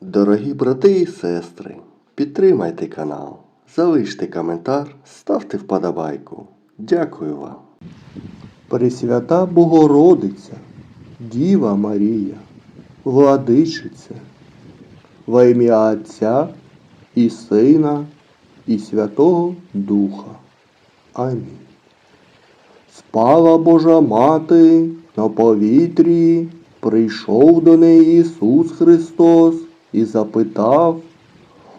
Дорогі брати і сестри, підтримайте канал, залиште коментар, ставте вподобайку. Дякую вам. Пресвята Богородиця, Діва Марія, Владичиця, во ім'я Отця і Сина, і Святого Духа. Амінь. Спала Божа мати на повітрі, прийшов до неї Ісус Христос і запитав,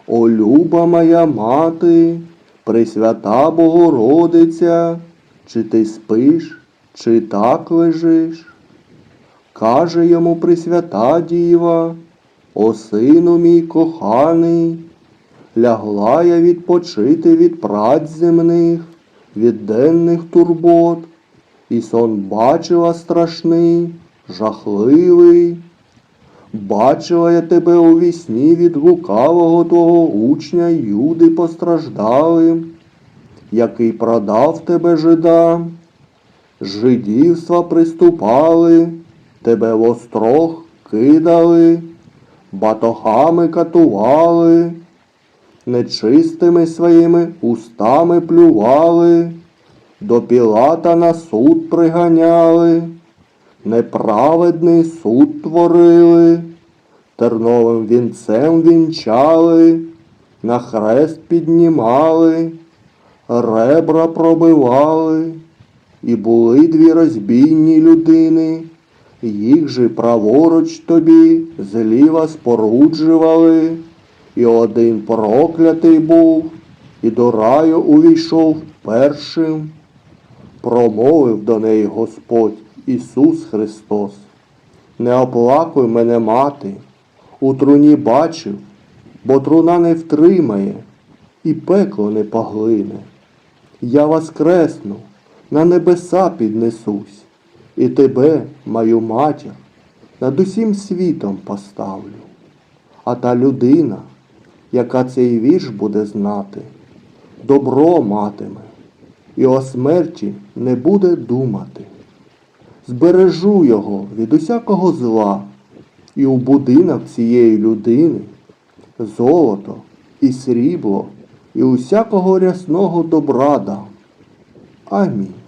О, люба моя мати, Пресвята Богородиця, чи ти спиш, чи так лежиш? Каже йому Пресвята Діва, О сину мій коханий, лягла я відпочити від праць земних, від денних турбот, і сон бачила страшний, жахливий. Бачила я тебе у вісні від лукавого твого учня Юди постраждалим, який продав тебе жидам. Жидівства приступали, тебе в острог кидали, батогами катували, нечистими своїми устами плювали, до Пілата на суд приганяли, неправедний суд творили, терновим вінцем вінчали, на хрест піднімали, ребра пробивали, і були дві розбійні людини, їх же праворуч тобі зліва споруджували, і один проклятий був, і до раю увійшов першим. Промовив до неї Господь Ісус Христос. Не оплакуй мене, мати, у труні бачив, бо труна не втримає, і пекло не поглине. Я воскресну, на небеса піднесусь, і тебе, мою матір, над усім світом поставлю. А та людина, яка цей вірш буде знати, добро матиме і о смерті не буде думати. Збережу його від усякого зла, і у будинок цієї людини золото і срібло, і усякого рясного добра дам. Амінь.